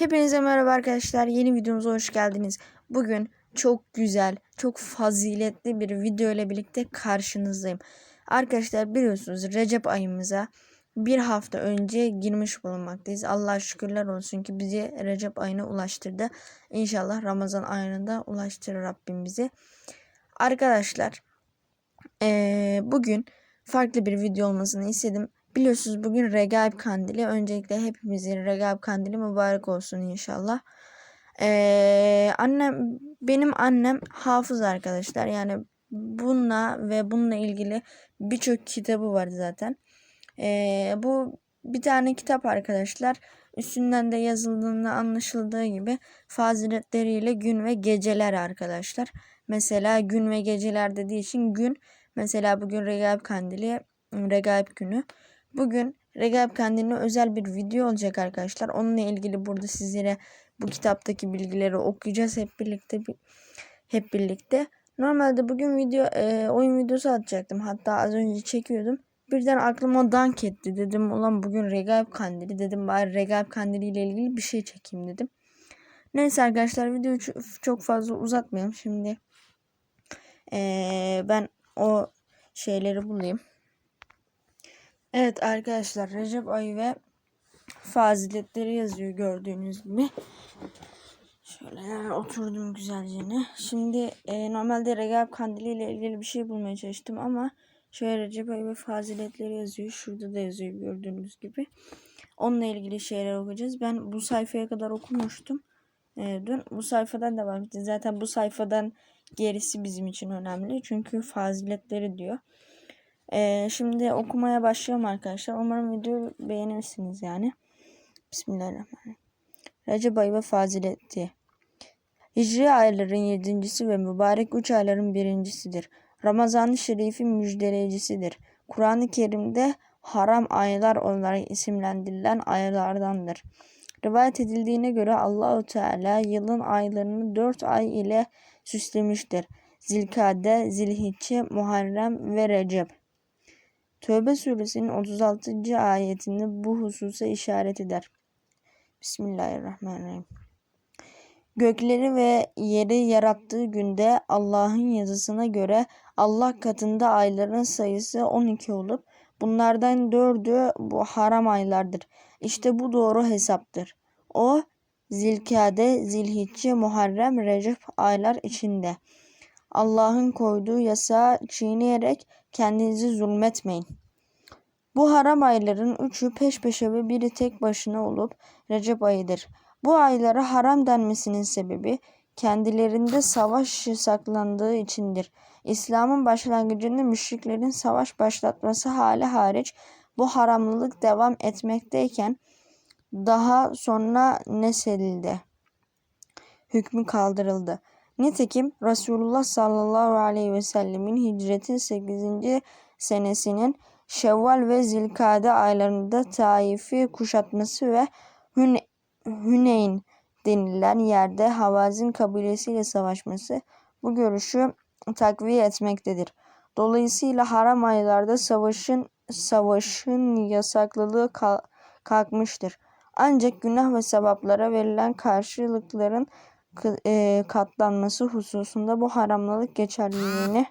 Hepinize merhaba arkadaşlar. Yeni videomuza hoş geldiniz. Bugün çok güzel, çok faziletli bir video ile birlikte karşınızdayım. Arkadaşlar biliyorsunuz Recep ayımıza bir hafta önce girmiş bulunmaktayız. Allah şükürler olsun ki bizi Recep ayına ulaştırdı. İnşallah Ramazan ayına da ulaştırır Rabbim bizi. Arkadaşlar eee, bugün farklı bir video olmasını istedim. Biliyorsunuz bugün Regaib Kandili. Öncelikle hepimizin Regaib Kandili mübarek olsun inşallah. Ee, annem benim annem hafız arkadaşlar. Yani bununla ve bununla ilgili birçok kitabı var zaten. Ee, bu bir tane kitap arkadaşlar. Üstünden de yazıldığında anlaşıldığı gibi faziletleriyle gün ve geceler arkadaşlar. Mesela gün ve geceler dediği için gün mesela bugün Regaib Kandili Regaib günü. Bugün Regaib Kandili'ne özel bir video olacak arkadaşlar. Onunla ilgili burada sizlere bu kitaptaki bilgileri okuyacağız hep birlikte. Hep birlikte. Normalde bugün video e, oyun videosu atacaktım. Hatta az önce çekiyordum. Birden aklıma dank etti. Dedim ulan bugün Regaib Kandili. Dedim bari Regaib Kandili ile ilgili bir şey çekeyim dedim. Neyse arkadaşlar videoyu çok fazla uzatmayalım. Şimdi e, ben o şeyleri bulayım. Evet arkadaşlar Recep ayı ve faziletleri yazıyor gördüğünüz gibi. Şöyle oturdum güzelce. Şimdi e, normalde Recep Kandili ile ilgili bir şey bulmaya çalıştım ama şöyle Recep ayı ve faziletleri yazıyor. Şurada da yazıyor gördüğünüz gibi. Onunla ilgili şeyler okuyacağız. Ben bu sayfaya kadar okumuştum. E, dün bu sayfadan da var. Zaten bu sayfadan gerisi bizim için önemli. Çünkü faziletleri diyor. Ee, şimdi okumaya başlıyorum arkadaşlar. Umarım videoyu beğenirsiniz yani. Bismillahirrahmanirrahim. Recep ayı ve fazileti. Hicri ayların yedincisi ve mübarek üç ayların birincisidir. Ramazan-ı Şerif'in müjdeleyicisidir. Kur'an-ı Kerim'de haram aylar olarak isimlendirilen aylardandır. Rivayet edildiğine göre Allahu Teala yılın aylarını dört ay ile süslemiştir. Zilkade, Zilhicce, Muharrem ve Recep. Tövbe suresinin 36. ayetinde bu hususa işaret eder. Bismillahirrahmanirrahim. Gökleri ve yeri yarattığı günde Allah'ın yazısına göre Allah katında ayların sayısı 12 olup bunlardan dördü bu haram aylardır. İşte bu doğru hesaptır. O Zilkade, Zilhicce, Muharrem, Recep aylar içinde. Allah'ın koyduğu yasağı çiğneyerek kendinizi zulmetmeyin. Bu haram ayların üçü peş peşe ve biri tek başına olup Recep ayıdır. Bu aylara haram denmesinin sebebi kendilerinde savaş saklandığı içindir. İslam'ın başlangıcında müşriklerin savaş başlatması hali hariç bu haramlılık devam etmekteyken daha sonra nesedildi. Hükmü kaldırıldı. Nitekim Resulullah sallallahu aleyhi ve sellemin hicretin 8. senesinin Şevval ve Zilkade aylarında Taif'i kuşatması ve Hün Hüneyn denilen yerde Havazin kabilesiyle savaşması bu görüşü takviye etmektedir. Dolayısıyla haram aylarda savaşın savaşın yasaklılığı kalkmıştır. Ancak günah ve sevaplara verilen karşılıkların katlanması hususunda bu haramlılık geçerliliğini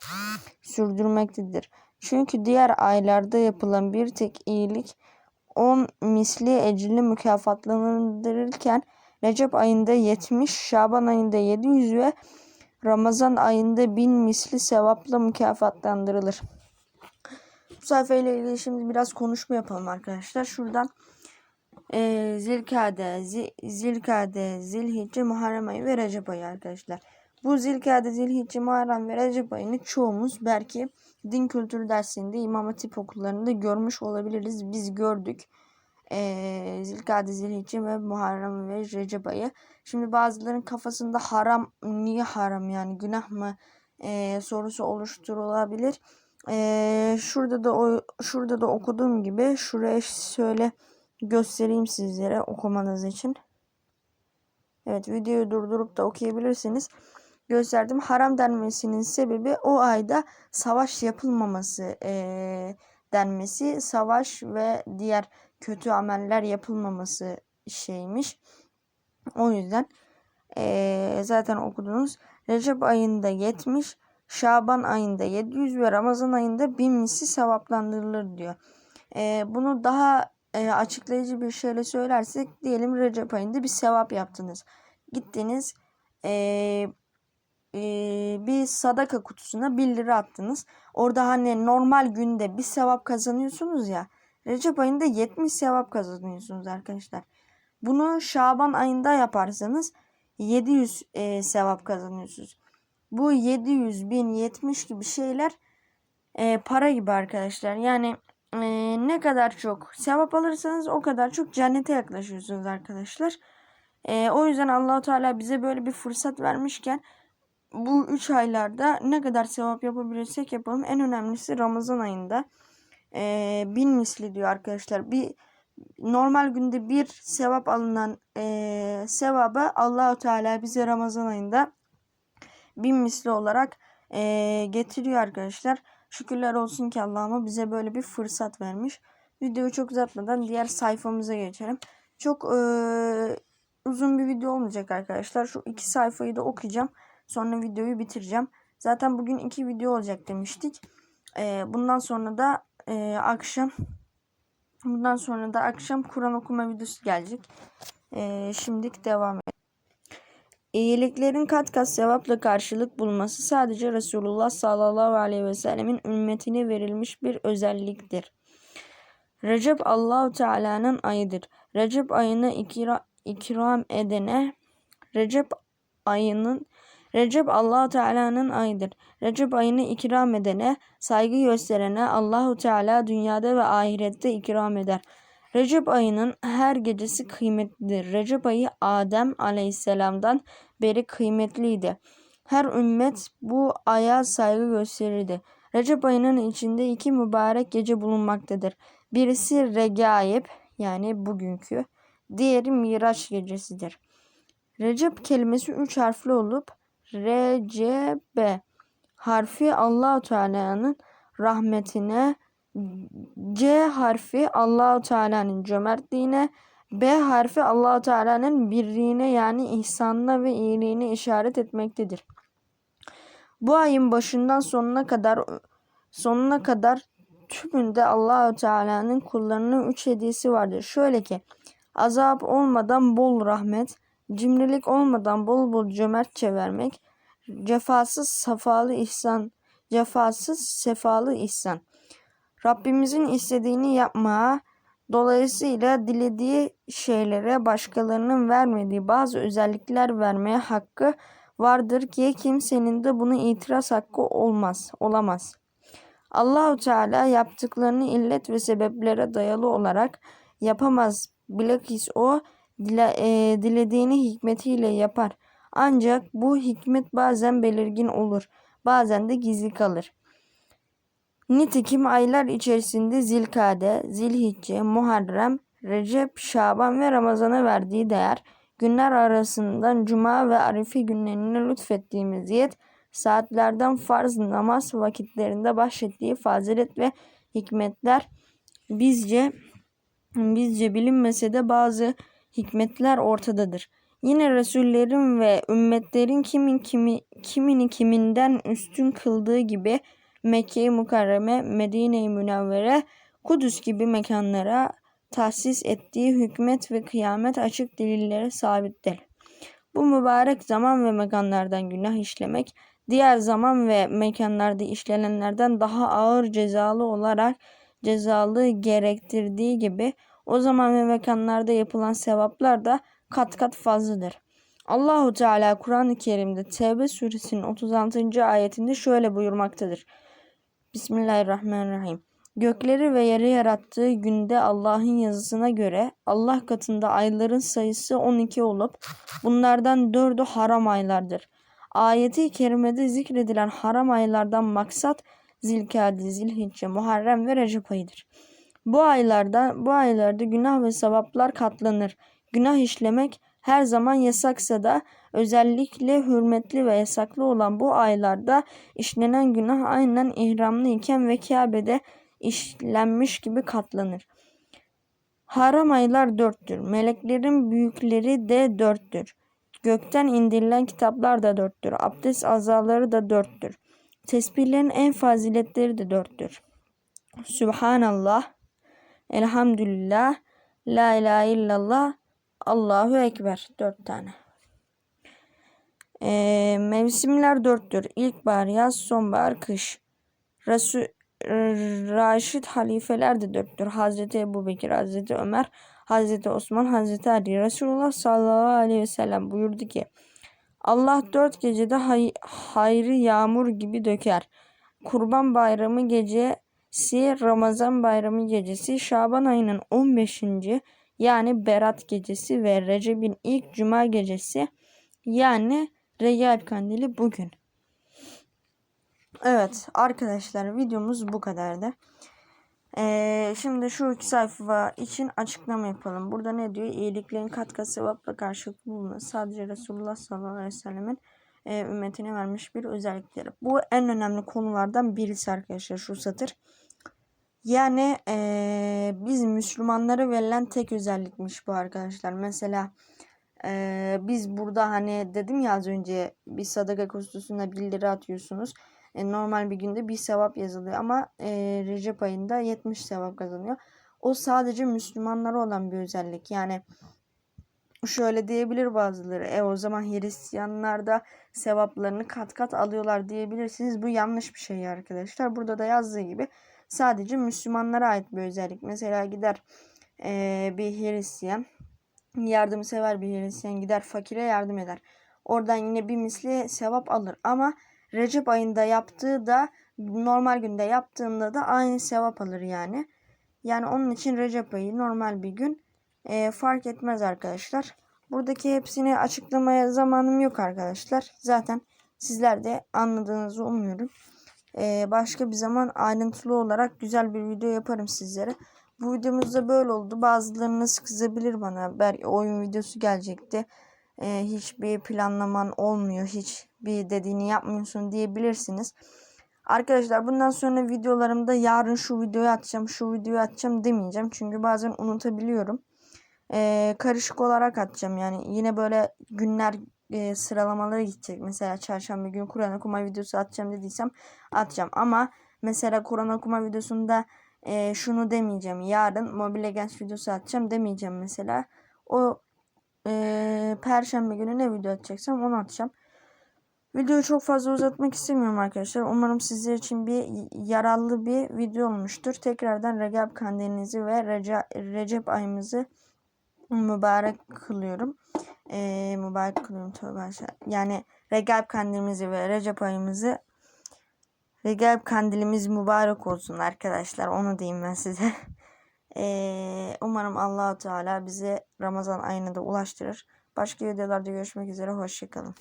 sürdürmektedir. Çünkü diğer aylarda yapılan bir tek iyilik on misli ecri mükafatlandırılırken Recep ayında 70, Şaban ayında 700 ve Ramazan ayında 1000 misli sevapla mükafatlandırılır. Bu sayfayla ilgili şimdi biraz konuşma yapalım arkadaşlar. Şuradan e, Zilkade, Zilkade, Zilhicce, Muharrem ayı ve Recep ayı arkadaşlar. Bu Zilkade, Zilhicce, Muharrem ve Recep ayını çoğumuz belki din kültürü dersinde İmam Hatip okullarında görmüş olabiliriz. Biz gördük. Ee, Zilkade, Zilhicce ve Muharrem ve Recep ayı. Şimdi bazıların kafasında haram, niye haram yani günah mı e, sorusu oluşturulabilir. E, şurada da o, şurada da okuduğum gibi şuraya şöyle göstereyim sizlere okumanız için. Evet videoyu durdurup da okuyabilirsiniz gösterdim. Haram denmesinin sebebi o ayda savaş yapılmaması e, denmesi. Savaş ve diğer kötü ameller yapılmaması şeymiş. O yüzden eee, zaten okudunuz. Recep ayında 70, Şaban ayında 700 ve Ramazan ayında 1000 misli sevaplandırılır diyor. Eee, bunu daha eee, açıklayıcı bir şeyle söylersek diyelim Recep ayında bir sevap yaptınız. Gittiniz eee, eee, bir sadaka kutusuna 1 lira attınız. Orada hani normal günde bir sevap kazanıyorsunuz ya. Recep ayında 70 sevap kazanıyorsunuz arkadaşlar. Bunu Şaban ayında yaparsanız 700 e, sevap kazanıyorsunuz. Bu 700, 1000, 70 gibi şeyler e, para gibi arkadaşlar. Yani e, ne kadar çok sevap alırsanız o kadar çok cennete yaklaşıyorsunuz arkadaşlar. E, o yüzden Allahu Teala bize böyle bir fırsat vermişken bu 3 aylarda ne kadar sevap yapabilirsek yapalım. En önemlisi Ramazan ayında. E, bin misli diyor arkadaşlar. Bir normal günde bir sevap alınan e, sevabı Allahu Teala bize Ramazan ayında bin misli olarak e, getiriyor arkadaşlar. Şükürler olsun ki Allah'ıma bize böyle bir fırsat vermiş. Videoyu çok uzatmadan diğer sayfamıza geçelim. Çok e, uzun bir video olmayacak arkadaşlar. Şu iki sayfayı da okuyacağım. Sonra videoyu bitireceğim. Zaten bugün iki video olacak demiştik. E, bundan sonra da e, akşam bundan sonra da akşam Kur'an okuma videosu gelecek. E, şimdilik devam edelim. İyiliklerin kat kat sevapla karşılık bulması sadece Resulullah sallallahu aleyhi ve sellemin ümmetine verilmiş bir özelliktir. Recep Allahu Teala'nın ayıdır. Recep ayını ikra, ikram edene Recep ayının Recep Allahu Teala'nın ayıdır. Recep ayını ikram edene, saygı gösterene Allahu Teala dünyada ve ahirette ikram eder. Recep ayının her gecesi kıymetlidir. Recep ayı Adem aleyhisselamdan beri kıymetliydi. Her ümmet bu aya saygı gösterirdi. Recep ayının içinde iki mübarek gece bulunmaktadır. Birisi Regaib yani bugünkü, diğeri Miraç gecesidir. Recep kelimesi üç harfli olup Recebe harfi Allahu Teala'nın rahmetine, C harfi Allahu Teala'nın cömertliğine, B harfi Allahu Teala'nın birliğine yani ihsanına ve iyiliğine işaret etmektedir. Bu ayın başından sonuna kadar sonuna kadar tümünde Allahu Teala'nın kullarının üç hediyesi vardır. Şöyle ki azap olmadan bol rahmet, cimrilik olmadan bol bol cömertçe vermek, cefasız safalı ihsan, cefasız sefalı ihsan. Rabbimizin istediğini yapmaya, dolayısıyla dilediği şeylere başkalarının vermediği bazı özellikler vermeye hakkı vardır ki kimsenin de bunu itiraz hakkı olmaz, olamaz. Allahu Teala yaptıklarını illet ve sebeplere dayalı olarak yapamaz. Bilakis o dile, e, dilediğini hikmetiyle yapar. Ancak bu hikmet bazen belirgin olur, bazen de gizli kalır. Nitekim aylar içerisinde Zilkade, Zilhicce, Muharrem, Recep, Şaban ve Ramazan'a verdiği değer, günler arasından Cuma ve Arife günlerine lütfettiği meziyet, saatlerden farz namaz vakitlerinde bahşettiği fazilet ve hikmetler bizce bizce bilinmese de bazı hikmetler ortadadır. Yine Resullerin ve ümmetlerin kimin kimi kimini kiminden üstün kıldığı gibi Mekke-i Mukarreme, Medine-i Münevvere, Kudüs gibi mekanlara tahsis ettiği hükmet ve kıyamet açık delillere sabittir. Bu mübarek zaman ve mekanlardan günah işlemek, diğer zaman ve mekanlarda işlenenlerden daha ağır cezalı olarak cezalı gerektirdiği gibi o zaman ve mekanlarda yapılan sevaplar da kat kat fazladır. Allahu Teala Kur'an-ı Kerim'de Tevbe suresinin 36. ayetinde şöyle buyurmaktadır. Bismillahirrahmanirrahim. Gökleri ve yeri yarattığı günde Allah'ın yazısına göre Allah katında ayların sayısı 12 olup bunlardan dördü haram aylardır. Ayeti kerimede zikredilen haram aylardan maksat Zilkade, Zilhicce, Muharrem ve Recep ayıdır. Bu aylarda bu aylarda günah ve sevaplar katlanır. Günah işlemek her zaman yasaksa da özellikle hürmetli ve yasaklı olan bu aylarda işlenen günah aynen ihramlı iken ve Kabe'de işlenmiş gibi katlanır. Haram aylar dörttür. Meleklerin büyükleri de dörttür. Gökten indirilen kitaplar da dörttür. Abdest azaları da dörttür. Tesbihlerin en faziletleri de dörttür. Sübhanallah, Elhamdülillah, La ilahe illallah, Allahu Ekber. Dört tane. Ee, mevsimler dörttür. İlkbahar, yaz, sonbahar, kış. Resul, Raşid halifeler de dörttür. Hazreti Ebu Bekir, Hazreti Ömer, Hazreti Osman, Hazreti Ali. Resulullah sallallahu aleyhi ve sellem buyurdu ki Allah dört gecede hay hayrı yağmur gibi döker. Kurban bayramı gecesi, Ramazan bayramı gecesi, Şaban ayının 15. yani Berat gecesi ve Recep'in ilk cuma gecesi yani Recep Kandili bugün. Evet arkadaşlar videomuz bu kadardı. Ee, şimdi şu iki sayfa için açıklama yapalım. Burada ne diyor? İyiliklerin katkı sevapla karşılıklı bulunur. Sadece Resulullah sallallahu aleyhi ve sellemin e, ümmetine vermiş bir özellikleri. Bu en önemli konulardan birisi arkadaşlar şu satır. Yani e, biz Müslümanlara verilen tek özellikmiş bu arkadaşlar. Mesela e, biz burada hani dedim ya az önce bir sadaka kutusuna 1 lira atıyorsunuz. E, normal bir günde bir sevap yazılıyor ama e, Recep ayında 70 sevap kazanıyor. O sadece Müslümanlara olan bir özellik. Yani şöyle diyebilir bazıları. E o zaman Hristiyanlar da sevaplarını kat kat alıyorlar diyebilirsiniz. Bu yanlış bir şey arkadaşlar. Burada da yazdığı gibi sadece Müslümanlara ait bir özellik. Mesela gider e, bir Hristiyan yardımsever bir Hristiyan gider fakire yardım eder. Oradan yine bir misli sevap alır ama Recep ayında yaptığı da normal günde yaptığında da aynı sevap alır yani. Yani onun için Recep ayı normal bir gün e, fark etmez arkadaşlar. Buradaki hepsini açıklamaya zamanım yok arkadaşlar. Zaten sizler de anladığınızı umuyorum. E, başka bir zaman ayrıntılı olarak güzel bir video yaparım sizlere. Bu videomuzda böyle oldu. Bazılarınız kızabilir bana. Belki oyun videosu gelecekti. E, hiçbir planlaman olmuyor. Hiçbir dediğini yapmıyorsun diyebilirsiniz. Arkadaşlar bundan sonra videolarımda yarın şu videoyu atacağım, şu videoyu atacağım demeyeceğim. Çünkü bazen unutabiliyorum. E, karışık olarak atacağım. Yani yine böyle günler e, sıralamaları gidecek. Mesela çarşamba günü Kur'an okuma videosu atacağım dediysem atacağım. Ama mesela Kur'an okuma videosunda e, şunu demeyeceğim. Yarın Mobile Legends videosu atacağım demeyeceğim mesela. O e, Perşembe günü ne video atacaksam onu atacağım. Videoyu çok fazla uzatmak istemiyorum arkadaşlar. Umarım sizler için bir yararlı bir video olmuştur. Tekrardan Recep Kandilinizi ve Recep ayımızı mübarek kılıyorum. Ee, mübarek kılıyorum tövbe aşağı. Yani Recep Kandilimizi ve Recep ayımızı Recep Kandilimiz mübarek olsun arkadaşlar. Onu diyeyim ben size. Ee, umarım Allahu Teala bize Ramazan ayını da ulaştırır. Başka videolarda görüşmek üzere. Hoşçakalın.